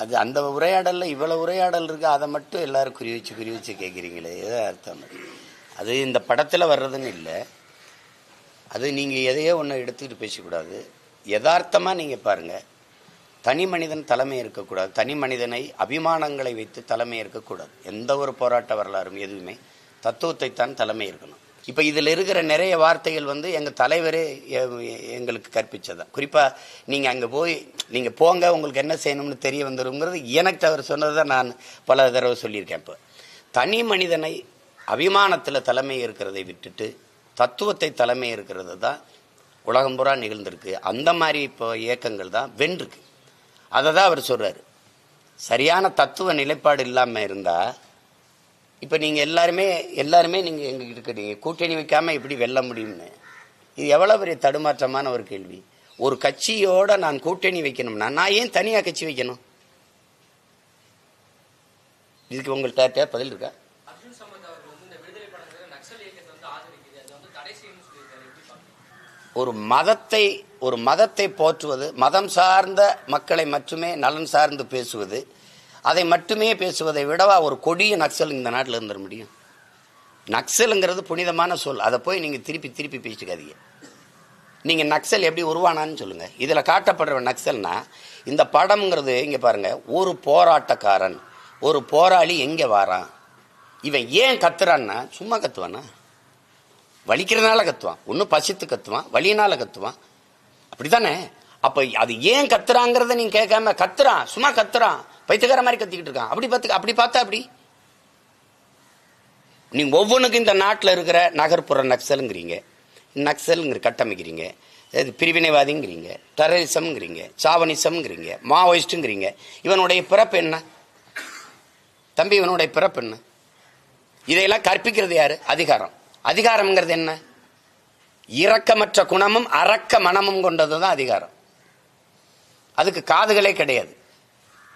அது அந்த உரையாடலில் இவ்வளோ உரையாடல் இருக்குது அதை மட்டும் எல்லோரும் குறி வச்சு குறி வச்சு கேட்குறீங்களே ஏதோ அர்த்தம். அது இந்த படத்தில் வர்றதுன்னு இல்லை. அது நீங்கள் எதையோ ஒன்று எடுத்துக்கிட்டு பேசக்கூடாது. யதார்த்தமாக நீங்கள் பாருங்கள் தனி மனிதன் தலைமை இருக்கக்கூடாது. தனி மனிதனை அபிமானங்களை வைத்து தலைமை இருக்கக்கூடாது. எந்த ஒரு போராட்ட வரலாறும் எதுவுமே தத்துவத்தை தான் தலைமை இருக்கணும். இப்போ இதில் இருக்கிற நிறைய வார்த்தைகள் வந்து எங்கள் தலைவரே எங்களுக்கு கற்பிச்சதான் குறிப்பாக நீங்கள் அங்கே போய் நீங்கள் போங்க உங்களுக்கு என்ன செய்யணும்னு தெரிய வந்துருங்கிறது எனக்கு அவர் சொன்னதை தான் நான் பல தடவை சொல்லியிருக்கேன் இப்போ. தனி மனிதனை அபிமானத்தில் தலைமை இருக்கிறதை விட்டுட்டு தத்துவத்தை தலைமை இருக்கிறது தான் உலகம் பூரா நிகழ்ந்திருக்கு. அந்த மாதிரி இப்போ இயக்கங்கள் தான் வென்றிருக்கு. அதை தான் அவர் சொல்கிறார் சரியான தத்துவ நிலைப்பாடு இல்லாமல் இருந்தால் இப்போ நீங்கள் எல்லாருமே எல்லாருமே நீங்கள் எங்ககிட்ட இருக்கிறீங்க. கூட்டணி வைக்காமல் எப்படி வெல்ல முடியும்னு? இது எவ்வளோ பெரிய தடுமாற்றமான ஒரு கேள்வி. ஒரு கட்சியோட நான் கூட்டணி வைக்கணும்னா நான் ஏன் தனியாக கட்சி வைக்கணும்? இதுக்கு உங்கள்கிட்ட பதில் இருக்கா? ஒரு மதத்தை ஒரு மதத்தை போற்றுவது மதம் சார்ந்த மக்களை மட்டுமே நலன் சார்ந்து பேசுவது அதை மட்டுமே பேசுவதை விடவா ஒரு கொடிய நக்சல் இந்த நாட்டில் இருந்துட முடியும்? நக்சலுங்கிறது புனிதமான சொல். அதை போய் நீங்கள் திருப்பி திருப்பி பேசிக்காதீங்க. நீங்கள் நக்சல் எப்படி உருவானான்னு சொல்லுங்கள் இதில் காட்டப்படுற நக்சல்னா இந்த படம்ங்கிறது இங்கே பாருங்கள் ஒரு போராட்டக்காரன் ஒரு போராளி எங்கே வாரான்? இவன் ஏன் கத்துறான்னா சும்மா கத்துவானா? வலிக்கிறதுனால கத்துவான் ஒன்றும் பசித்து கத்துவான் வலியினால் கத்துவான். அப்படி தானே அப்ப அது ஏன் கத்துறாங்கிறத நீங்கள் கேட்காம கத்துறான் சும்மா கத்துறான் பைத்தியக்கார மாதிரி கத்திக்கிட்டு இருக்கான். அப்படி பார்த்து அப்படி பார்த்தா அப்படி? நீங்க ஒவ்வொன்றுக்கும் இந்த நாட்டில் இருக்கிற நகர்ப்புற நக்சலுங்கிறீங்க. நக்சலுங்கிற கட்டமைக்கிறீங்க. இது பிரிவினைவாதிங்கிறீங்க. டெரரிசம்ங்கிறீங்க சாவனிசம்ங்கிறீங்க மாவோயிஸ்ட்டுங்கிறீங்க இவனுடைய பிறப்பு என்ன? தம்பி இவனுடைய பிறப்பு என்ன? இதையெல்லாம் கற்பிக்கிறது யாரு? அதிகாரம். அதிகாரம்ங்கிறது என்ன? இரக்கமற்ற குணமும் அரக்க மனமும் கொண்டது தான் அதிகாரம். அதுக்கு காதுகளே கிடையாது.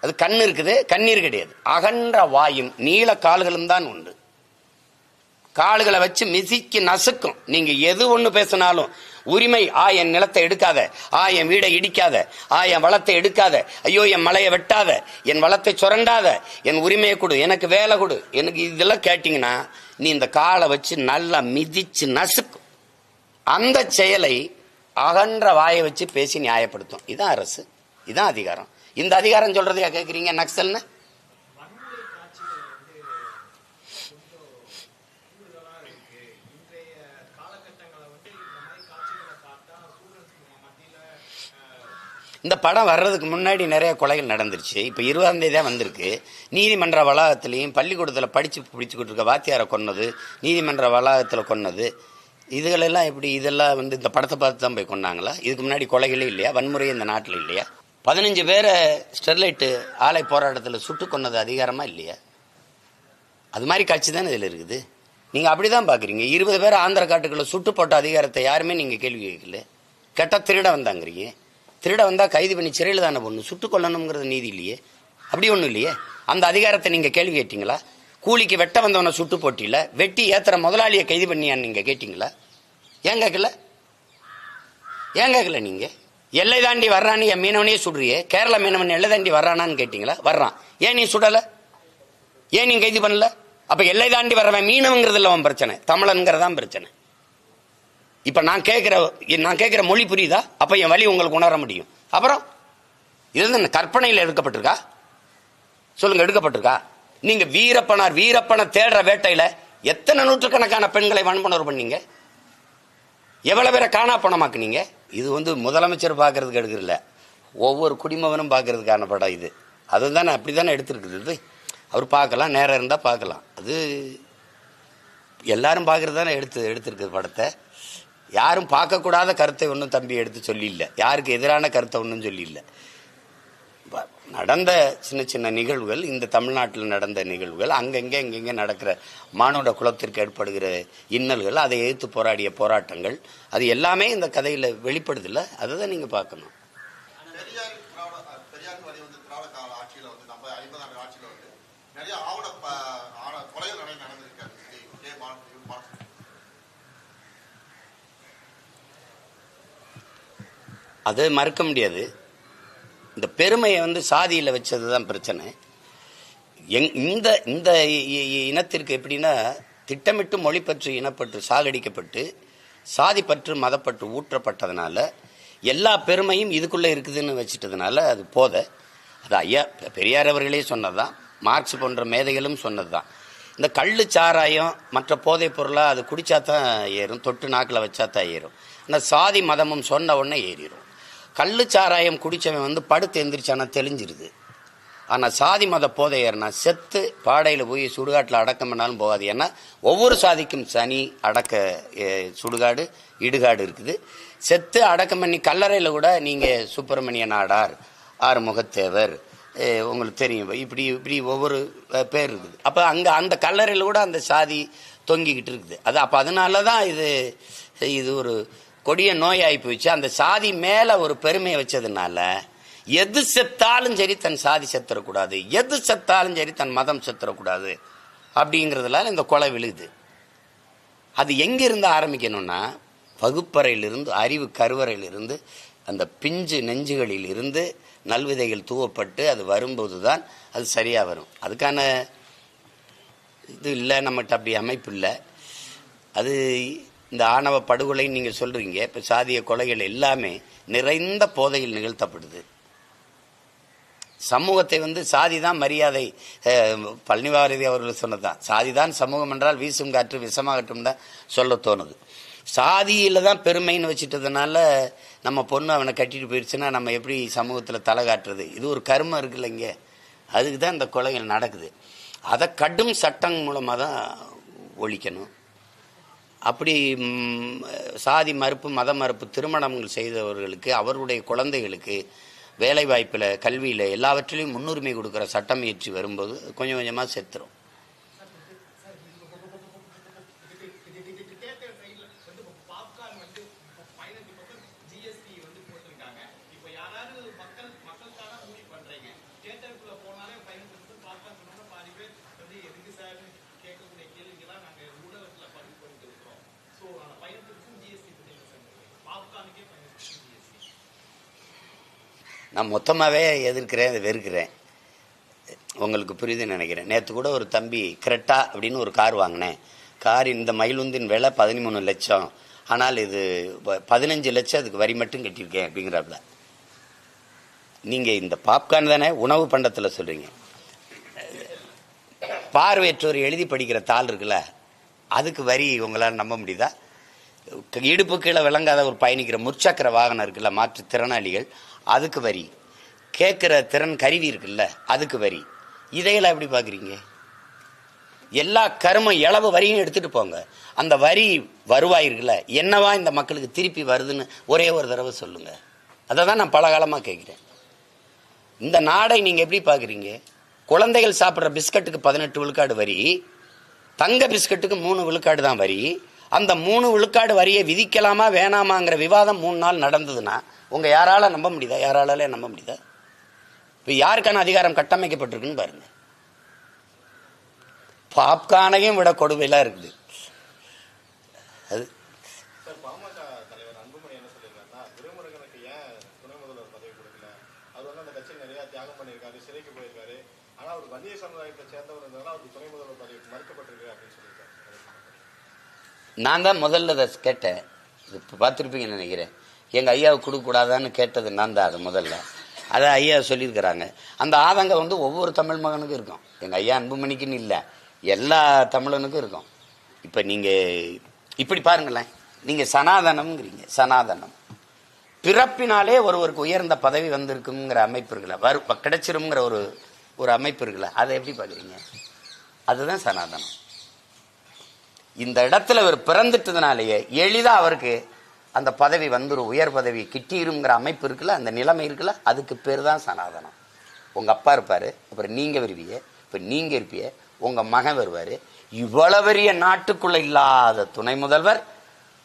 அது கண் இருக்குது கண்ணீர் கிடையாது. அகன்ற வாயும் நீள கால்களும் தான் உண்டு. கால்களை வச்சு மிசிக்கு நசுக்கும். நீங்க எது ஒண்ணு பேசினாலும் உரிமை ஆ என் நிலத்தை எடுக்காத. ஆ என் வீடை இடிக்காத. ஆ என் வளத்தை எடுக்காத. ஐயோ என் மலையை வெட்டாத. என் வளத்தை சுரண்டாத. என் உரிமையை கொடு. எனக்கு வேலை கொடு. எனக்கு இதெல்லாம் கேட்டீங்கன்னா நீ இந்த காலை வச்சு நல்லா மிதிச்சு நசுக்கும். அந்த செயலை அகன்ற வாயை வச்சு பேசி நியாயப்படுத்தும். இதுதான் அரசு. இதுதான் அதிகாரம். இந்த அதிகாரம் சொல்றதையா கேட்குறீங்க நக்சல்னு? இந்த இந்த படம் வர்றதுக்கு முன்னாடி நிறைய கொலைகள் நடந்துருச்சு. இப்போ இருபதாம் தேதி தான் வந்திருக்கு. நீதிமன்ற வளாகத்திலையும் பள்ளிக்கூடத்தில் படித்து பிடிச்சிக்கிட்டு இருக்க வாத்தியாரை கொன்னது நீதிமன்ற வளாகத்தில் கொன்னது. இதுகளெல்லாம் எப்படி இதெல்லாம் வந்து இந்த படத்தை பார்த்து தான் போய் கொன்னாங்களா? இதுக்கு முன்னாடி கொலைகளே இல்லையா? வன்முறை இந்த நாட்டில் இல்லையா? பதினஞ்சு பேரை ஸ்டெர்லைட்டு ஆலை போராட்டத்தில் சுட்டு கொன்னது அதிகாரமாக இல்லையா? அது மாதிரி காட்சி தானே இதில் இருக்குது. நீங்கள் அப்படி தான் பார்க்குறீங்க இருபது பேர் ஆந்திர காட்டுக்குள்ள சுட்டு போட்ட அதிகாரத்தை யாருமே நீங்கள் கேள்வி கேட்கல. கெட்ட திருட வந்தாங்கிறீங்க. திருட வந்தால் கைது பண்ணி சிறையில் தானே பொண்ணு சுட்டு கொல்லணுங்கிறது நீதி இல்லையே. அப்படி ஒன்றும் இல்லையே. அந்த அதிகாரத்தை நீங்கள் கேள்வி கேட்டிங்களா? கூலிக்கு வெட்ட வந்தவனை சுட்டு போட்டியில் வெட்டி ஏற்றுற முதலாளியை கைது பண்ணியான்னு நீங்கள் கேட்டிங்களா? ஏன் கேட்கல? ஏன் கேட்கல நீங்கள் எல்லை தாண்டி வர்றான்னு என் மீனவனே சுடுறியே கேரள மீனவன் எல்லை தாண்டி வர்றானான்னு கேட்டீங்களா? வர்றான். ஏன் நீ சுடலை? ஏன் நீ கைது பண்ணல? அப்ப எல்லை தாண்டி வர்றவன் மீனவங்கிறது இல்லை அவன் பிரச்சனை. தமிழன்கிறதான் பிரச்சனை. இப்ப நான் கேட்கிற நான் கேட்கிற மொழி புரியுதா? அப்ப என் வழி உங்களுக்கு உணர முடியும். அப்புறம் இது வந்து என்ன கற்பனையில் எடுக்கப்பட்டிருக்கா? சொல்லுங்க எடுக்கப்பட்டிருக்கா? நீங்க வீரப்பனார் வீரப்பனை தேடுற வேட்டையில எத்தனை நூற்றுக்கணக்கான பெண்களை வன்புணர்வு பண்ணீங்க? எவ்வளவு பேரை காணா பணமாக்குனீங்க? இது வந்து முதலமைச்சர் பார்க்கறதுக்கு எடுக்கிறதில்ல. ஒவ்வொரு குடிமகனும் பார்க்கறதுக்கான படம் இது. அதுதானே அப்படி தானே எடுத்துருக்குது அவர் பார்க்கலாம் நேரம் இருந்தால் பார்க்கலாம். அது எல்லாரும் பார்க்கறது தானே எடுத்து எடுத்திருக்குது படத்தை. யாரும் பார்க்கக்கூடாத கருத்தை ஒன்றும் தம்பி எடுத்து சொல்லி இல்லை யாருக்கு எதிரான கருத்தை ஒன்றும் சொல்லியில்லை நடந்த சின்ன சின்ன நிகழ்வுகள் இந்த தமிழ்நாட்டில் நடந்த நிகழ்வுகள் அங்கங்கே எங்கெங்கே நடக்கிற மானுட குலத்திற்கு ஏற்படுகிற இன்னல்கள் அதை எதிர்த்து போராடிய போராட்டங்கள் அது எல்லாமே இந்த கதையில் வெளிப்படுதில்ல? அதை தான் நீங்கள் பார்க்கணும். அது மறுக்க முடியாது. இந்த பெருமையை வந்து சாதியில் வச்சது தான் பிரச்சனை. எங் இந்த இந்த இ- இனத்திற்கு எப்படின்னா திட்டமிட்டு மொழிப்பற்று இனப்பற்று சாகடிக்கப்பட்டு சாதிப்பற்று மதப்பற்று ஊற்றப்பட்டதுனால எல்லா பெருமையும் இதுக்குள்ளே இருக்குதுன்னு வச்சுட்டதுனால அது போத. அது ஐயா பெ- பெரியார் அவர்களே சொன்னதுதான். மார்க்ஸ் போன்ற மேதைகளும் சொன்னதுதான். இந்த கள்ளு சாராயம் மற்ற போதைப் பொருளாக அது குடித்தா தான் ஏறும் தொட்டு நாக்கில் வச்சா தான் ஏறும். ஆனால் சாதி மதமும் சொன்ன உடனே ஏறிடும் கள்ளு சாராயம் குடித்தவன் வந்து படுத்து எந்திரிச்சானா தெளிஞ்சிருது. ஆனால் சாதி மத போதையர்னா செத்து பாடையில் போய் சுடுகாட்டில் அடக்கம் பண்ணாலும் போகாது. ஏன்னா ஒவ்வொரு சாதிக்கும் சனி அடக்க சுடுகாடு இடுகாடு இருக்குது. செத்து அடக்கம் பண்ணி கல்லறையில் கூட நீங்கள் சுப்பிரமணிய நாடார் ஆறுமுகத்தேவர் உங்களுக்கு தெரியும். இப்படி இப்படி ஒவ்வொரு பேர் இருக்குது. அப்போ அங்கே அந்த கல்லறையில் கூட அந்த சாதி தொங்கிக்கிட்டு இருக்குது. அது அப்போ அதனால தான் இது இது ஒரு கொடிய நோயாகி போயிடுச்சு. அந்த சாதி மேலே ஒரு பெருமையை வச்சதுனால எது செத்தாலும் சரி தன் சாதி செத்துறக்கூடாது. எது செத்தாலும் சரி தன் மதம் செத்துறக்கூடாது. அப்படிங்கிறதுனால இந்த கொலை விழுது. அது எங்கிருந்து ஆரம்பிக்கணும்னா வகுப்பறையிலிருந்து அறிவு கருவறையிலிருந்து அந்த பிஞ்சு நெஞ்சுகளில் இருந்து நல்விதைகள் தூவப்பட்டு அது வரும்போது தான் அது சரியாக வரும். அதுக்கான இது இல்லை நம்மகிட்ட அப்படி அமைப்பு இல்லை. அது இந்த ஆணவ படுகொலை நீங்கள் சொல்கிறீங்க இப்போ சாதிய கொலைகள் எல்லாமே நிறைந்த போதையில் நிகழ்த்தப்படுது. சமூகத்தை வந்து சாதி தான் மரியாதை பழனிவாரதி அவர்கள் சொன்னதான் சாதி தான் சமூகம் என்றால் வீசும் காற்று விஷமாகட்டும் தான் சொல்ல தோணுது. சாதியில் தான் பெருமைன்னு வச்சுட்டதுனால நம்ம பொண்ணு அவனை கட்டிட்டு போயிடுச்சுன்னா நம்ம எப்படி சமூகத்தில் தலை காட்டுறது? இது ஒரு கர்மம் இருக்குல்ல இங்கே. அதுக்கு தான் இந்த கொலைகள் நடக்குது. அதை கடும் சட்டம் மூலமாக தான் ஒழிக்கணும். அப்படி சாதி மறுப்பு மத மறுப்பு திருமணங்கள் செய்தவர்களுக்கு அவருடைய குழந்தைகளுக்கு வேலைவாய்ப்பில் கல்வியில் எல்லாவற்றிலையும் முன்னுரிமை கொடுக்குற சட்டம் இயற்றி வரும்போது கொஞ்சம் கொஞ்சமாக செத்துரும் தேட்டர் சைடில் வந்து பாப்கார்ன் வந்து பதினஞ்சு பர்சன்ட் ஜிஎஸ்டி வந்து போட்டிருக்காங்க இப்போ யாராவது மக்கள் மக்களுக்காக மூவி பண்றீங்க தேட்டருக்குள்ள போனாலே பதினஞ்சு பர்சன்ட் பாப்கார்ன் சொன்னா பாதி பேர் வந்து எதுக்கு சார் கேட்கக்கூடிய கேள்விக்கெல்லாம் நாங்கள் ஊடகத்தில் பதிவு பண்ணிட்டு இருக்கிறோம் ஸோ அந்த பதினஞ்சு பர்சன்ட் ஜிஎஸ்டி போட்டிருக்க சார் பாப்கார்னுக்கே பதினஞ்சு பர்சன்ட் ஜிஎஸ்டி நான் மொத்தமாகவே எதிர்க்கிறேன் அதை வெறுக்கிறேன். உங்களுக்கு புரியுதுன்னு நினைக்கிறேன். நேற்று கூட ஒரு தம்பி கிரெட்டா அப்படின்னு ஒரு கார் வாங்கினேன். கார் இந்த மயிலுந்தின் விலை பதிமூணு லட்சம். ஆனால் இது ப- பதினஞ்சு லட்சம் அதுக்கு வரி மட்டும் கட்டியிருக்கேன் அப்படிங்கிறாப்புல நீங்கள் இந்த பாப்கார்ன் தானே உணவு பண்டத்தில் சொல்கிறீங்க பார்வையற்றோர் எழுதி படிக்கிற தாள் இருக்குல்ல அதுக்கு வரி உங்களால் நம்ப முடியுதா? இடுப்பு கீழே விளங்காத ஒரு பயணிக்கிற முற்சக்கர வாகனம் இருக்குல்ல மாற்றுத்திறனாளிகள் அதுக்கு வரி. கேட்குற திறன் கருவி இருக்குல்ல அதுக்கு வரி. இதையெல்லாம் எப்படி பார்க்குறீங்க? எல்லா கரும இளவு வரியும் எடுத்துகிட்டு போங்க. அந்த வரி வருவாய் இருக்குல்ல என்னவா இந்த மக்களுக்கு திருப்பி வருதுன்னு ஒரே ஒரு தடவை சொல்லுங்கள் அதை தான் நான் பல காலமாக கேட்குறேன். இந்த நாடை நீங்கள் எப்படி பார்க்குறீங்க? குழந்தைகள் சாப்பிட்ற பிஸ்கட்டுக்கு பதினெட்டு விழுக்காடு வரி தங்க பிஸ்கட்டுக்கு மூணு விழுக்காடு தான் வரி அந்த மூணு விழுக்காடு வரியை விதிக்கலாமா வேணாமாங்கிற விவாதம் மூணு நாள் நடந்ததுன்னா உங்கள் யாரால நம்ப முடியுதா? யாராலே நம்ப முடியுதா? இப்போ யாருக்கான அதிகாரம் கட்டமைக்கப்பட்டிருக்குன்னு பாருங்க. பாப்கானையும் விட கொடுமையெல்லாம் இருக்குது. அது சிறைக்கு போயிருக்காரு. ஆனா அவர் வன்னிய சமுதாயத்தை சேர்ந்தவர் இருந்ததுனால அவருக்கு துணை முதல்வர் பதவி மறுக்கப்பட்டிருக்கு அப்படின்னு சொல்லியிருக்காரு. நான் தான் முதல்ல அதை கேட்டேன். இது இப்போ பார்த்துருப்பீங்கன்னு நினைக்கிறேன். எங்கள் ஐயாவுக்கு கொடுக்கக்கூடாதான்னு கேட்டது நான் தான் அது முதல்ல. அதை ஐயா சொல்லியிருக்கிறாங்க. அந்த ஆதங்கம் வந்து ஒவ்வொரு தமிழ் மகனுக்கும் இருக்கும். எங்கள் ஐயா அன்புமணிக்குன்னு இல்லை. எல்லா தமிழனுக்கும் இருக்கும். இப்போ நீங்கள் இப்படி பாருங்களேன். நீங்கள் சனாதனம்ங்கிறீங்க. சனாதனம். பிறப்பினாலே ஒருவருக்கு உயர்ந்த பதவி வந்திருக்குங்கிற அமைப்பு இருக்குல்ல வரு கிடைச்சிருங்கிற ஒரு ஒரு அமைப்பு இருக்குல்ல அதை எப்படி பார்க்குறீங்க? அதுதான் சனாதனம். இந்த இடத்துல இவர் பிறந்துட்டதுனாலேயே எளிதாக அவருக்கு அந்த பதவி வந்துடும் உயர் பதவி கிட்டிருங்கிற அமைப்பு இருக்குல்ல அந்த நிலைமை இருக்குல்ல அதுக்கு பேர் தான் சனாதனம். உங்கள் அப்பா இருப்பார் அப்புறம் நீங்கள் வருவிய இப்போ நீங்கள் இருப்பிய உங்கள் மகன் வருவார். இவ்வளவு பெரிய நாட்டுக்குள்ளே இல்லாத துணை முதல்வர்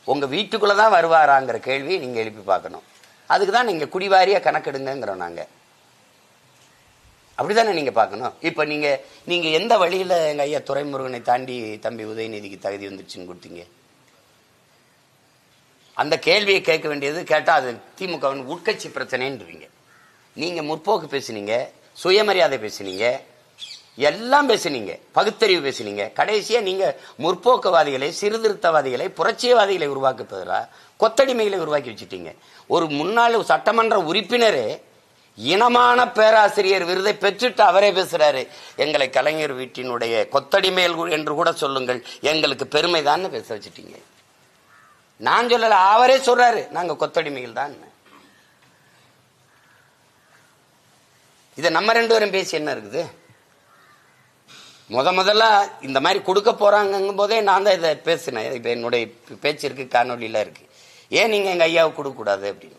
உங்கள் வீட்டுக்குள்ளே தான் வருவாராங்கிற கேள்வியை நீங்கள் எழுப்பி பார்க்கணும். அதுக்கு தான் நீங்கள் குடிவாரியாக கணக்கெடுங்கிறோம் அப்படி தானே நீங்க பார்க்கணும்? இப்போ நீங்க நீங்க எந்த வழியில எங்க ஐயா துரைமுருகனை தாண்டி தம்பி உதயநிதிக்கு தகுதி வந்துருச்சுன்னு கொடுத்தீங்க? அந்த கேள்வியை கேட்க வேண்டியது கேட்டால் அது திமுகவின் உட்கட்சி பிரச்சனைன்றீங்க. நீங்க முற்போக்கு பேசுனீங்க சுயமரியாதை பேசுனீங்க எல்லாம் பேசுனீங்க பகுத்தறிவு பேசுனீங்க. கடைசியாக நீங்க முற்போக்குவாதிகளை சீர்திருத்தவாதிகளை புரட்சியவாதிகளை உருவாக்குப்பதில் கொத்தடிமைகளை உருவாக்கி வச்சுட்டீங்க. ஒரு முன்னாள் சட்டமன்ற உறுப்பினரே இனமான பேராசிரியர் விருதை பெற்றுட்டு அவரே பேசுறாரு. எங்களை கலைஞர் வீட்டினுடைய கொத்தடிமைகள் என்று கூட சொல்லுங்கள். எங்களுக்கு பெருமைதான்னு பேச வச்சுட்டீங்க. நான் சொல்லல அவரே சொல்றாரு. நாங்க கொத்தடிமைகள் தான். இதை நம்ம ரெண்டு பேரும் பேசி என்ன இருக்குது? முத முதல்ல இந்த மாதிரி கொடுக்க போறாங்கும் போதே நான் தான் இதை பேசினேன். இப்போ என்னுடைய பேச்சு இருக்கு காணொலியில இருக்கு. ஏன் நீங்க எங்க ஐயாவை கொடுக்க கூடாது அப்படின்னு?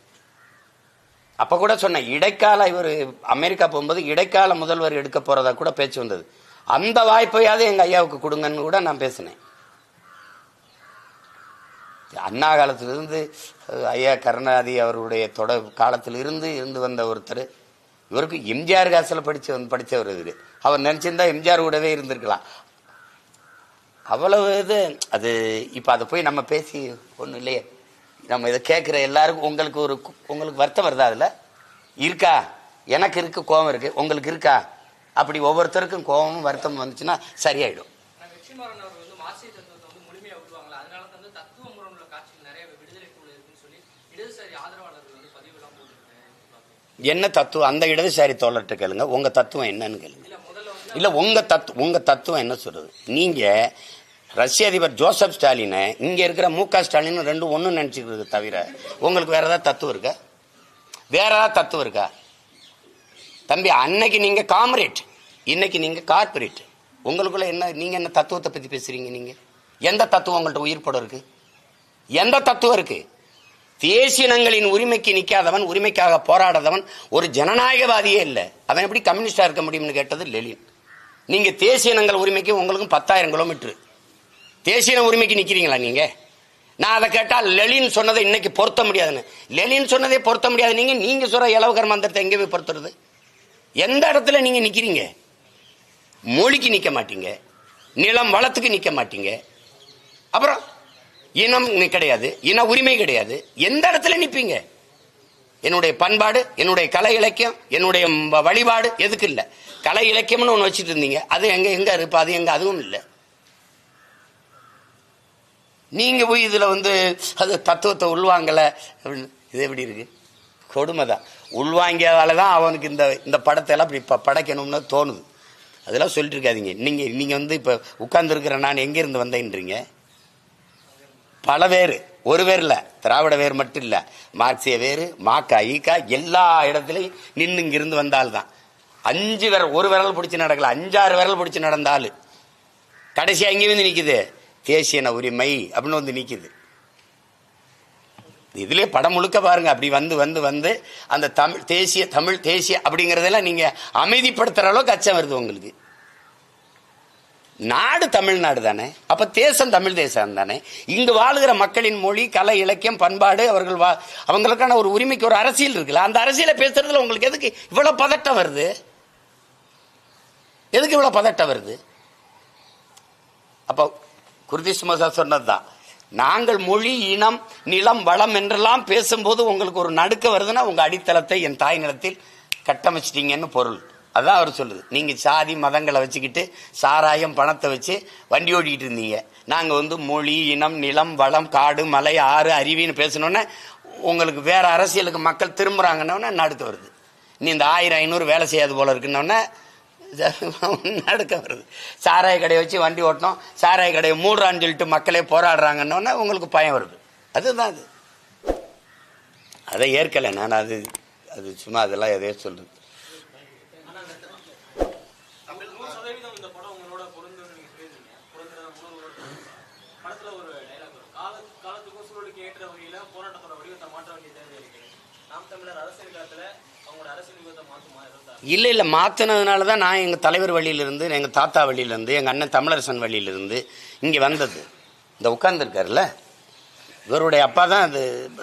அப்போ கூட சொன்னேன் இடைக்கால இவர் அமெரிக்கா போகும்போது இடைக்கால முதல்வர் எடுக்க போகிறதா கூட பேச்சு வந்தது. அந்த வாய்ப்பையாவது எங்கள் ஐயாவுக்கு கொடுங்கன்னு கூட நான் பேசினேன். அண்ணா காலத்திலிருந்து ஐயா கருணாநிதி அவருடைய தொட காலத்திலிருந்து இருந்து வந்த ஒருத்தர் இவருக்கு எம்ஜிஆர் காசில் படிச்சு வந்து படித்தவர் இது அவர் நினச்சிருந்தா எம்ஜிஆர் கூடவே இருந்திருக்கலாம். அவ்வளவு இது அது இப்போ அதை போய் நம்ம பேசி ஒன்றும் இல்லையே. நம்ம இதை கேட்குற எல்லாருக்கும் உங்களுக்கு ஒரு உங்களுக்கு வருத்தம் வருதா அதில்? இருக்கா? எனக்கு இருக்கு கோபம் இருக்கு. உங்களுக்கு இருக்கா? அப்படி ஒவ்வொருத்தருக்கும் கோபமும் வருத்தம் வந்துச்சுன்னா சரியாயிடும். என்ன தத்துவம்? அந்த இடதுசாரி தோழர்கிட்ட கேளுங்க. உங்க தத்துவம் என்னன்னு கேளுங்க. இல்ல உங்க தத்து உங்க தத்துவம் என்ன சொல்றது? நீங்க ரஷ்ய அதிபர் ஜோசப் ஸ்டாலினை இங்கே இருக்கிற மு க ஸ்டாலின் ரெண்டும் ஒன்றும் நினச்சிக்கிறது தவிர உங்களுக்கு வேற ஏதாவது தத்துவம் இருக்கா? வேற ஏதாவது தத்துவம் இருக்கா? தம்பி அன்னைக்கு நீங்கள் காமரேட் இன்னைக்கு நீங்கள் கார்பரேட் உங்களுக்குள்ள என்ன நீங்கள் என்ன தத்துவத்தை பற்றி பேசுகிறீங்க நீங்கள் எந்த தத்துவம் உங்கள்கிட்ட உயிர் படம் இருக்கு? எந்த தத்துவம் இருக்கு? தேசியனங்களின் உரிமைக்கு நிற்காதவன் உரிமைக்காக போராடாதவன் ஒரு ஜனநாயகவாதியே இல்லை. அவன் எப்படி கம்யூனிஸ்டாக இருக்க முடியும்னு கேட்டது லெலின் நீங்கள் தேசியனங்கள் உரிமைக்கு உங்களுக்கும் பத்தாயிரம் கிலோமீட்டர் தேசிய உரிமைக்கு நிக்கிறீங்களா நீங்க? நான் அதை கேட்டால் லெலின் சொன்னதை இன்னைக்கு பொருத்த முடியாதுன்னு. லெலின் சொன்னதை பொருத்த முடியாது. நீங்க நீங்க சொல்ற இலவகர் மந்திரத்தை எங்கே போய் பொருத்துறது? எந்த இடத்துல நீங்க நிக்கிறீங்க? மொழிக்கு நிக்க மாட்டீங்க. நிலம் வளத்துக்கு நிக்க மாட்டீங்க. அப்புறம் இனம் கிடையாது. இன உரிமை கிடையாது. எந்த இடத்துல நிற்பீங்க என்னுடைய பண்பாடு என்னுடைய கலை இலக்கியம் என்னுடைய வழிபாடு எதுக்கு இல்லை? கலை இலக்கியம்னு ஒன்று வச்சுட்டு இருந்தீங்க. அது எங்கே எங்கே இருப்பா அது எங்கே? அதுவும் இல்லை. நீங்கள் போய் இதில் வந்து அது தத்துவத்தை உள்வாங்கலை அப்படின்னு. இது எப்படி இருக்கு? கொடுமைதான். உள்வாங்கியதால தான் அவனுக்கு இந்த இந்த படத்தை எல்லாம் இப்படி இப்போ படைக்கணும்னு தோணுது. அதெல்லாம் சொல்லிட்டு நீங்கள் நீங்கள் வந்து இப்போ உட்கார்ந்துருக்கிற நான் எங்கேருந்து வந்தேன்றீங்க? பல வேறு. ஒரு வேர் இல்லை. திராவிட வேர் மட்டும் இல்லை. மார்க்சிய வேறு மாக்கா ஈக்கா எல்லா இடத்துலையும் நின்று இங்கிருந்து வந்தால் தான் அஞ்சு விரல் ஒரு விரல் பிடிச்சி நடக்கல. அஞ்சாறு விரல் பிடிச்சி நடந்தால் கடைசி அங்கேயும் வந்து நிக்குது. தேசியன உரிமை அப்படின்னு வந்து நிற்கிது இதிலே படம் முழுக்க பாருங்க. அப்படி வந்து வந்து வந்து அந்த தமிழ் தேசிய தமிழ் தேசிய அப்படிங்கறதெல்லாம் நீங்க அமைதிப்படுத்துற அளவுக்கு அச்சம் வருது உங்களுக்கு. நாடு தமிழ்நாடு தானே? அப்ப தேசம் தமிழ் தேசம் தானே? இங்கு வாழுகிற மக்களின் மொழி கலை இலக்கியம் பண்பாடு அவர்கள் வா அவங்களுக்கான ஒரு உரிமைக்கு ஒரு அரசியல் இருக்குல்ல? அந்த அரசியலை பேசுறதுல உங்களுக்கு எதுக்கு இவ்வளவு பதட்டம் வருது? எதுக்கு இவ்வளவு பதட்டம் வருது? அப்போ குருதி சுமசா சொன்னதுதான் நாங்கள் மொழி இனம் நிலம் வளம் என்றெல்லாம் பேசும்போது உங்களுக்கு ஒரு நடுக்க வருதுன்னா உங்க அடித்தளத்தை என் தாய் நிலத்தில் கட்டமைச்சிட்டீங்கன்னு பொருள். அதான் அவர் சொல்லுது. நீங்க சாதி மதங்களை வச்சுக்கிட்டு சாராயம் பணத்தை வச்சு வண்டி ஓடிக்கிட்டு இருந்தீங்க. நாங்க வந்து மொழி இனம் நிலம் வளம் காடு மலை ஆறு அருவின்னு பேசணுன்னே உங்களுக்கு வேற அரசியலுக்கு மக்கள் திரும்புறாங்கன்னொன்னே நடுக்க வருது. நீ இந்த ஆயிரம் ஐநூறு வேலை செய்யாது போல இருக்குன்னொன்னே நடக்க வருது. சாராய கடையை வச்சு வண்டி ஓட்டணும். சாராய கடையை மூடுறான்னு சொல்லிட்டு மக்களே போராடுறாங்கன்னொன்னே உங்களுக்கு பயம் வருது. அதுதான் அது. அதை ஏற்கலை. நான் அது அது சும்மா அதெல்லாம் எதையோ சொல்லுது. இல்லை இல்லை மாற்றினதுனால தான் நான் எங்கள் தலைவர் வழியிலிருந்து எங்கள் தாத்தா வழியிலேருந்து எங்கள் அண்ணன் தமிழரசன் வழியிலிருந்து இங்கே வந்தது. இந்த உட்காந்துருக்காருல்ல இவருடைய அப்பா தான் அது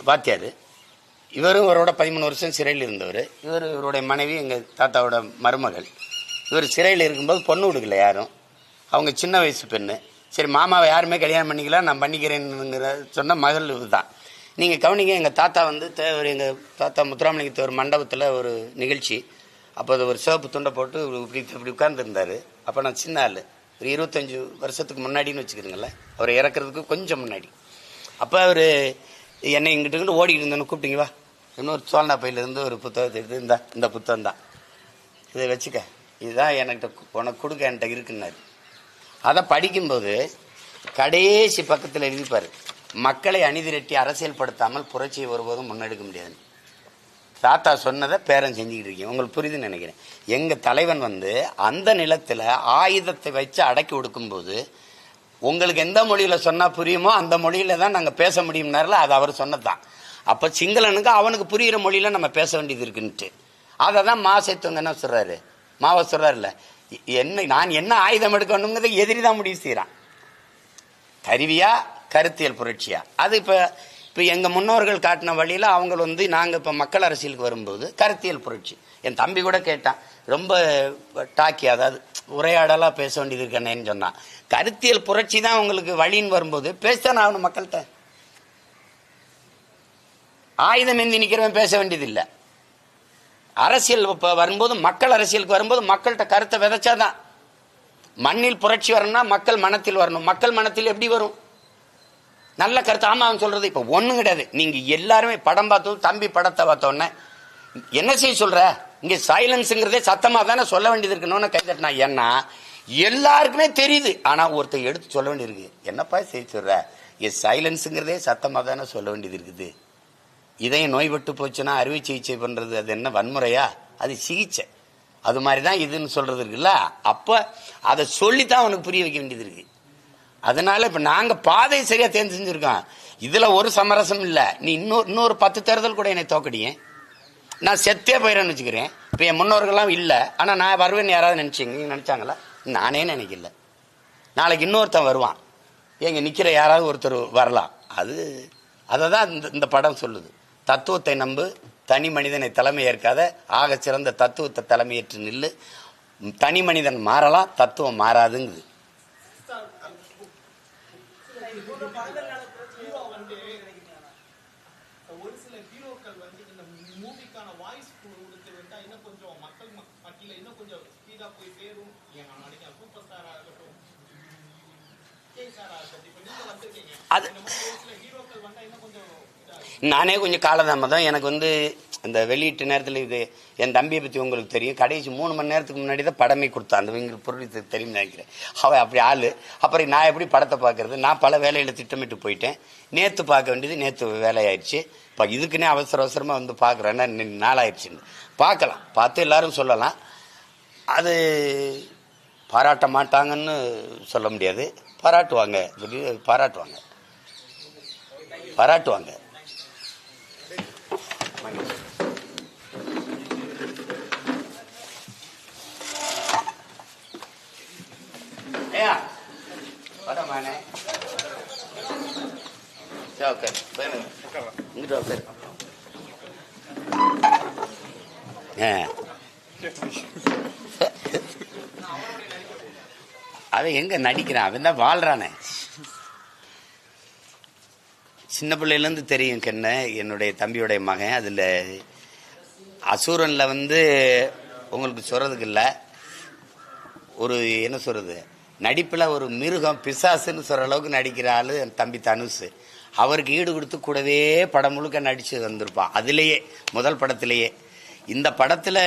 வாத்தியார். இவரும் இவரோட பதிமூணு வருஷம் சிறையில் இருந்தவர். இவர் இவருடைய மனைவி எங்கள் தாத்தாவோட மருமகள். இவர் சிறையில் இருக்கும்போது பொண்ணு கொடுக்கல யாரும். அவங்க சின்ன வயசு பெண்ணு. சரி மாமாவை யாருமே கல்யாணம் பண்ணிக்கலாம் நான் பண்ணிக்கிறேன்னுங்கிற சொன்ன மகள் இதுதான். நீங்கள் கவனிங்க எங்கள் தாத்தா வந்து தேவர் ஒரு எங்கள் தாத்தா முத்துராமலிங்க தேவர் மண்டபத்தில் ஒரு நிகழ்ச்சி. அப்போ அது ஒரு சிவப்பு துண்டை போட்டு இப்படி இப்படி உட்கார்ந்துருந்தார். அப்போ நான் சின்ன ஆள். ஒரு இருபத்தஞ்சு வருஷத்துக்கு முன்னாடின்னு வச்சுக்கிறீங்களேன் அவர் இறக்குறதுக்கு கொஞ்சம் முன்னாடி. அப்போ அவர் என்னை இங்கிட்டு இங்கிட்டு ஓடிட்டு இருந்தோன்னு கூப்பிட்டீங்க வா. இன்னொரு சோழனா பையிலேருந்து ஒரு புத்தகத்தை எடுத்து இந்த இந்த புத்தகம் தான். இதை வச்சுக்க. இதுதான் என்கிட்ட உனக்கு கொடுக்க என்கிட்ட இருக்குன்னாரு. அதை படிக்கும்போது கடைசி பக்கத்தில் எழுதிப்பார். மக்களை அணிதிரட்டி அரசியல்படுத்தாமல் புரட்சியை ஒருபோதும் முன்னெடுக்க முடியாது. தாத்தா சொன்னதை பேரன் செஞ்சுக்கிட்டு இருக்கீங்க. உங்களுக்கு புரியுதுன்னு நினைக்கிறேன். எங்கள் தலைவன் வந்து அந்த நிலத்தில் ஆயுதத்தை வச்சு அடக்கி ஒடுக்கும்போது உங்களுக்கு எந்த மொழியில் சொன்னால் புரியுமோ அந்த மொழியில் தான் நாங்கள் பேச முடியும்னார்ல அது அவர் சொன்னதான் அப்போ சிங்களனுக்கு அவனுக்கு புரிகிற மொழியில் நம்ம பேச வேண்டியது இருக்குன்ட்டு. அதை தான் மாசத்துவங்க என்ன சொல்கிறாரு மாவை சொல்கிறாருல்ல என்ன நான் என்ன ஆயுதம் எடுக்கணுங்கிறத எதிரி தான் முடிவு செய்கிறான் கருவியா கருத்தியல் புரட்சியா? அது இப்போ இப்போ எங்கள் முன்னோர்கள் காட்டின வழியில் அவங்க வந்து நாங்கள் இப்போ மக்கள் அரசியலுக்கு வரும்போது கருத்தியல் புரட்சி. என் தம்பி கூட கேட்டான் ரொம்ப டாக்கி அதாவது உரையாடலாக பேச வேண்டியது இருக்கேன்னு சொன்னான். கருத்தியல் புரட்சி தான் உங்களுக்கு வழின்னு வரும்போது பேசத்தானே ஆகணும் மக்கள்கிட்ட. ஆயுதம் ஏந்தி நிற்கிறவன் பேச வேண்டியதில்லை. அரசியல் இப்போ வரும்போது மக்கள் அரசியலுக்கு வரும்போது மக்கள்கிட்ட கருத்தை விதைச்சாதான். மண்ணில் புரட்சி வரணும்னா மக்கள் மனத்தில் வரணும். மக்கள் மனத்தில் எப்படி வரும்? நல்ல கருத்து. ஆமா அவன் சொல்றது இப்ப ஒண்ணும் கிடையாது. நீங்க எல்லாருமே படம் பார்த்தோம் தம்பி படத்தை பார்த்தோன்னே என்ன செய்ய சொல்ற? இங்க சைலன்ஸுங்கிறதே சத்தமா தானே சொல்ல வேண்டியது இருக்கணும்னு கை தட்டினா ஏன்னா எல்லாருக்குமே தெரியுது. ஆனா ஒருத்தர் எடுத்து சொல்ல வேண்டியிருக்கு என்னப்பா செய்ய சொல்ற? இங்க சைலன்ஸுங்கிறதே சத்தமா தானே சொல்ல வேண்டியது இருக்குது. இதயம் நோய்பட்டு போச்சுன்னா அறுவை சிகிச்சை பண்றது அது என்ன வன்முறையா? அது சிகிச்சை. அது மாதிரி தான் இதுன்னு சொல்றது இருக்குல்ல? அப்போ அதை சொல்லித்தான் அவனுக்கு புரிய வைக்க வேண்டியது இருக்கு. அதனால இப்ப நாங்க பாதை சரியா தேர்ந்து செஞ்சிருக்கோம். இதுல ஒரு சமரசம் இல்ல. நீ இன்னொரு இன்னொரு பத்து தேர்தல் கூட என்னை தோக்கடியேன் நான் செத்தே போயிடறேன்னு வச்சுக்கிறேன். இப்ப என் முன்னோர்கள்லாம் இல்ல. ஆனா நான் வருவேன்னு யாராவது நினைச்சீங்க? நீங்க நினைச்சாங்களா? நானே நினைக்கல. நாளைக்கு இன்னொருத்தன் வருவான். எங்க நிக்கிற யாராவது ஒருத்தர் வரலாம். அது அதை தான் இந்த இந்த படம் சொல்லுது. தத்துவத்தை நம்பு. தனி மனிதனை தலைமை ஏற்காத. ஆக சிறந்த தத்துவத்தை தலைமையேற்று நில்லு. தனி மனிதன் மாறலாம். தத்துவம் மாறாதுங்குது. ஒரு சில ஹீரோக்கள் வந்து இந்த மூவிக்கான வாய்ஸ் கொடுத்து விட்டா இன்னும் கொஞ்சம் மக்கள் மத்தியில இன்னும் கொஞ்சம் ஸ்பீடா போய் சேரும். நான் நடிக்க சூப்பர் ஸ்டாரா இருக்கட்டும். அது. நானே கொஞ்சம் காலதாமதம். எனக்கு வந்து அந்த வெளியீட்டு நேரத்தில் இது என் தம்பியை பற்றி உங்களுக்கு தெரியும். கடைசி மூணு மணி நேரத்துக்கு முன்னாடி தான் படமே கொடுத்தான். அந்த இங்கே பொருள் தெரியும் நினைக்கிறேன். அவன் அப்படி ஆள். அப்புறம் நான் எப்படி படத்தை பார்க்கறது? நான் பல வேலையில் திட்டமிட்டு போயிட்டேன். நேற்று பார்க்க வேண்டியது நேற்று வேலையாயிடுச்சு. இப்போ இதுக்குன்னே அவசர அவசரமாக வந்து பார்க்குறேன்னா நாளாயிடுச்சுன்னு பார்க்கலாம். பார்த்து எல்லாரும் சொல்லலாம். அது பாராட்ட மாட்டாங்கன்னு சொல்ல முடியாது. பாராட்டுவாங்க. இப்படி பாராட்டுவாங்க. பாராட்டுவாங்க. ஏயா வரமானே சரி ஓகே இங்கிட்டு அவன் எங்க நடிக்கிறான் அவன் தான் வாழ்றானே சின்ன பிள்ளையிலேருந்து தெரியும் கண்ணு என்னுடைய தம்பியுடைய மகன் அதில் அசூரனில் வந்து உங்களுக்கு சொல்கிறதுக்கு இல்லை ஒரு என்ன சொல்கிறது நடிப்பில் ஒரு மிருகம் பிசாசுன்னு சொல்கிற அளவுக்கு நடிக்கிற ஆள் என் தம்பி தனுஷ் அவருக்கு ஈடு கொடுத்து கூடவே படம் முழுக்க நடித்து வந்திருப்பான். அதுலேயே முதல் படத்திலேயே. இந்த படத்தில்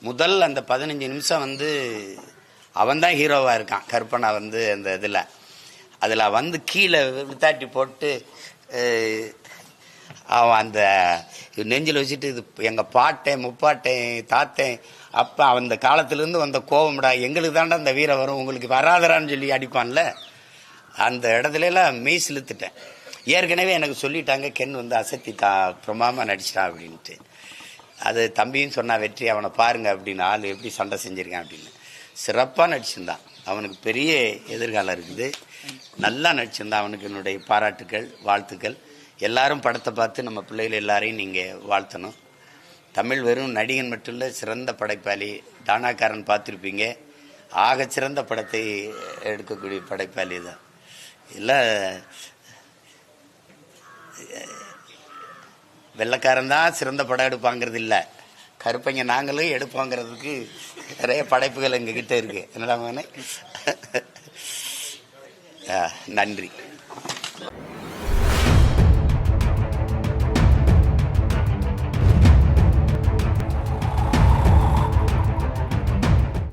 முதல் அந்த பதினஞ்சு நிமிஷம் வந்து அவன் தான் ஹீரோவாக இருக்கான். கற்பனா வந்து அந்த இதில். அதில் வந்து கீழே வித்தாட்டி போட்டு அவன் அந்த நெஞ்சில் வச்சுட்டு இது எங்கள் பாட்டேன் முப்பாட்டேன் தாத்தேன் அப்போ அந்த காலத்திலேருந்து வந்த கோபம்டா எங்களுக்கு தாண்டா அந்த வீரம் வரும் உங்களுக்கு வராதரான்னு சொல்லி அடிப்பான்ல. அந்த இடத்துலலாம் எல்லாம் மெய் சிலுத்துட்டேன். ஏற்கனவே எனக்கு சொல்லிட்டாங்க கென் வந்து அசத்தி தா பிரமாமா நடிச்சிட்டான் அப்படின்ட்டு. அது தம்பியும் சொன்னால் வெற்றி அவனை பாருங்க அப்படின்னு ஆள் எப்படி சண்டை செஞ்சிருக்கான் அப்படின்னு. சிறப்பாக நடிச்சிருந்தான். அவனுக்கு பெரிய எதிர்காலம் இருக்குது. நல்லா நடிச்சிருந்தான் அவனுக்கு என்னுடைய பாராட்டுக்கள் வாழ்த்துக்கள். எல்லாரும் படத்தை பார்த்து நம்ம பிள்ளைகள் எல்லாரையும் நீங்கள் வாழ்த்தணும். தமிழ் வெறும் நடிகன் மட்டும் இல்லை சிறந்த படைப்பாளி தானாக்காரன் பார்த்துருப்பீங்க. ஆக சிறந்த படத்தை எடுக்கக்கூடிய படைப்பாளி தான் இல்லை வெள்ளைக்காரன் தான் சிறந்த படம் எடுப்பாங்கிறது இல்லை. கருப்பைங்க நாங்களும் எடுப்போங்கிறதுக்கு நிறைய படைப்புகள் எங்ககிட்ட இருக்கு. என்னடா மகனே? ஆ, நன்றி.